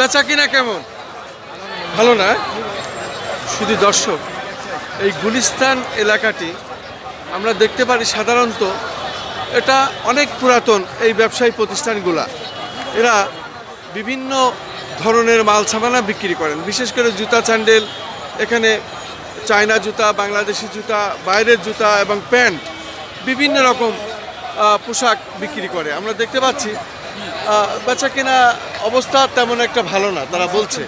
বেচা কিনা কেমন? ভালো না শুধু দর্শক, এই গুলিস্তান এলাকাটি আমরা দেখতে পারি সাধারণত এটা অনেক পুরাতন এই ব্যবসায়ী প্রতিষ্ঠানগুলা। এরা বিভিন্ন ধরনের মাল সামানা বিক্রি করেন, বিশেষ করে জুতা স্যান্ডেল, এখানে চায়না জুতা, বাংলাদেশি জুতা, বাইরের জুতা এবং প্যান্ট, বিভিন্ন রকম পোশাক বিক্রি করে। আমরা দেখতে পাচ্ছি বেচা কেনা অবস্থা তেমন একটা ভালো না, তারা বলছে।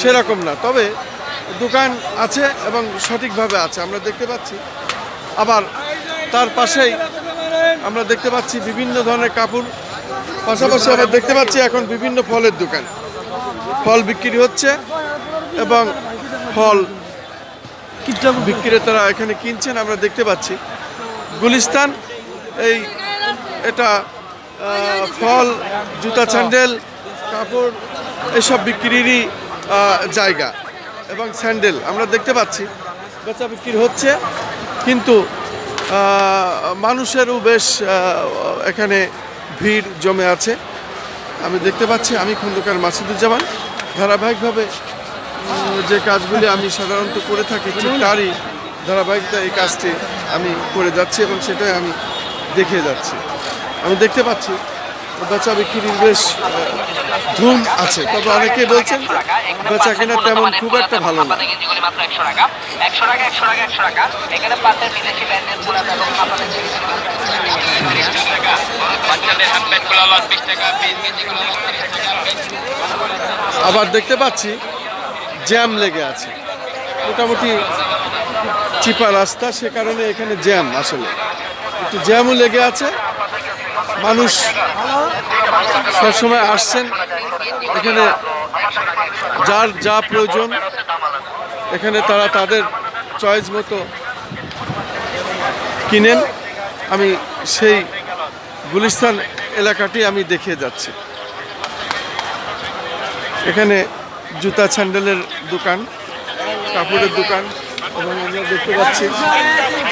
সেরকম না। তবে দোকান আছে এবং সঠিকভাবে আছে। আমরা দেখতে পাচ্ছি। আবার তার পাশেই আমরা দেখতে পাচ্ছি বিভিন্ন ধরনের কাপড়। পাশাপাশি আবার দেখতে পাচ্ছি এখন বিভিন্ন ফলের দোকান। ফল বিক্রি হচ্ছে এবং ফল বিক্রেতারা এখানে কিনছেন। আমরা দেখতে পাচ্ছি। গুলিস্তান, এই, এটা ফল জুতা স্যান্ডেল কাপড় এসব বিক্রিরই জায়গা এবং স্যান্ডেল আমরা দেখতে পাচ্ছি। বেচা বিক্রি হচ্ছে কিন্তু মানুষেরও বেশ এখানে ভিড় জমে আছে। আমি দেখতে পাচ্ছি আমি খন্দকার মাসুদুজ্জামান। ধারাবাহিকভাবে যে কাজগুলি আমি সাধারণত করে থাকি ঠিক তারই ধারাবাহিকতা এই কাজটি আমি করে যাচ্ছি এবং সেটাই আমি দেখে যাচ্ছি। আমি দেখতে পাচ্ছি, বেচা বিক্রির বেশ ধুম আছে। তবে অনেকে বলছেন, বেচা কেনা তেমন খুব একটা ভালো না। আবার দেখতে পাচ্ছি, জ্যাম লেগে আছে। মোটামুটি চিপা রাস্তা, সে কারণে এখানে জ্যাম আসলে। একটু জ্যামও লেগে আছে মানুষ সবসময় আসছেন। এখানে যার যা প্রয়োজন, এখানে তারা তাদের চয়েস মতো কিনেন। আমি সেই গুলিস্তান এলাকাটি আমি দেখিয়ে যাচ্ছি। এখানে জুতা স্যান্ডেলের দোকান, কাপড়ের দোকান, এবং আমরা দেখতে পাচ্ছি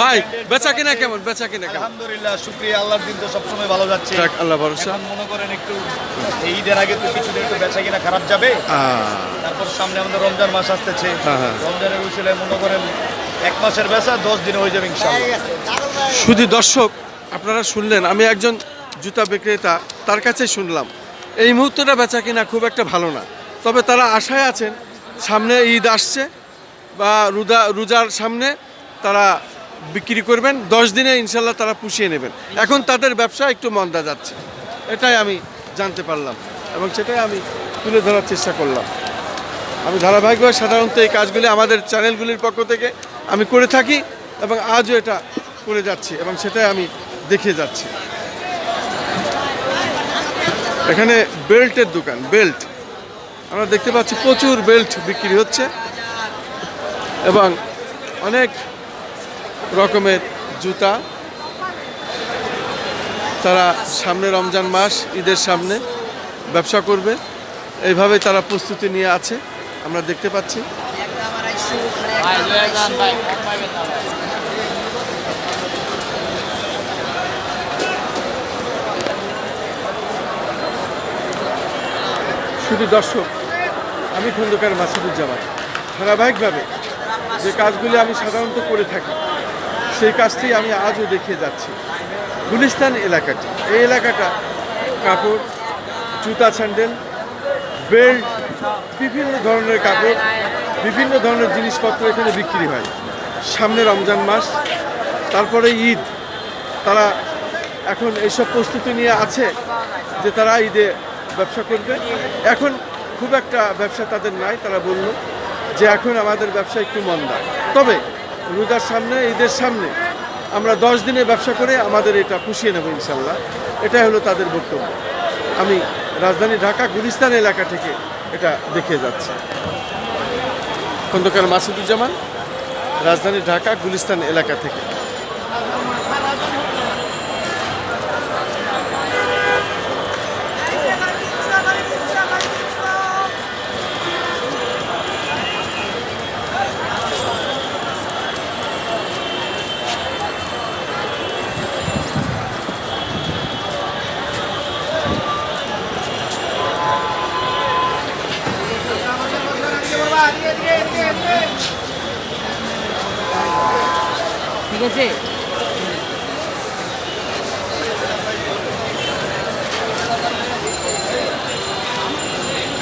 ভাই বেচা কিনা কেমন? বেচা কিনা কেমন? আলহামদুলিল্লাহ শুক্রিয়া। আল্লাহর দিন তো সবসময় ভালো যাচ্ছে। যাক আল্লাহ ভরসা। এখন মনে করেন একটু এই ঈদের আগে তো কিছুদিন একটু বেচা কিনা খারাপ যাবে। তারপর সামনে আমাদের রমজান মাস আসতেছে। হ্যাঁ, হ্যাঁ। রমজানের উচিলে মনে করেন এক মাসের বেচা দশ দিনে হয়ে যাবে ইনশাআল্লাহ। শুধু দর্শক আপনারা শুনলেন আমি একজন জুতা বিক্রেতা তার কাছে শুনলাম এই মুহূর্তটা বেচা কিনা খুব একটা ভালো না। তবে তারা আশায় আছেন সামনে ঈদ আসছে বা রোজা, রোজার সামনে তারা বিক্রি করবেন, দশ দিনে ইনশাল্লাহ তারা পুষিয়ে নেবেন। এখন তাদের ব্যবসা একটু মন্দা যাচ্ছে। এটাই আমি জানতে পারলাম এবং সেটাই আমি তুলে ধরার চেষ্টা করলাম। আমি ধারাবাহিকভাবে সাধারণত এই কাজগুলি আমাদের চ্যানেলগুলির পক্ষ থেকে আমি করে থাকি এবং আজও এটা করে যাচ্ছি এবং সেটাই আমি দেখিয়ে যাচ্ছি। এখানে বেল্টের দোকান, বেল্ট। আমরা দেখতে পাচ্ছি প্রচুর বেল্ট বিক্রি হচ্ছে। এবং অনেক রকমের জুতা। তারা সামনে রমজান মাস, ঈদের সামনে ব্যবসা করবে। এইভাবে তারা প্রস্তুতি নিয়ে আছে, আমরা দেখতে পাচ্ছি। শুধু দর্শক, আমি খন্দকার মাসুদুজ্জামান। ধারাবাহিকভাবে যে কাজগুলি আমি সাধারণত করে থাকি, সেই কাজটি আমি আজও দেখিয়ে যাচ্ছি। গুলিস্তান এলাকাটি। এই এলাকাটা কাপড়, জুতা স্যান্ডেল, বেল্ট, বিভিন্ন ধরনের কাপড়, বিভিন্ন ধরনের জিনিসপত্র এখানে বিক্রি হয়। সামনে রমজান মাস, তারপরে ঈদ। তারা এখন এইসব প্রস্তুতি নিয়ে আছে যে তারা ঈদে ব্যবসা করবে। এখন খুব একটা ব্যবসা তাদের নাই, তারা বলল। যে এখন আমাদের ব্যবসা একটু মন্দা। তবে রোজার সামনে, ঈদের সামনে আমরা দশ দিনে ব্যবসা করে আমাদের এটা পুষিয়ে নেব ইনশাল্লাহ। এটাই হলো তাদের বক্তব্য। আমি রাজধানী ঢাকা, গুলিস্তান এলাকা থেকে এটা দেখে যাচ্ছি। খন্দকার মাসুদুজ্জামান, রাজধানী ঢাকা, গুলিস্তান এলাকা থেকে। ঠিক আছে?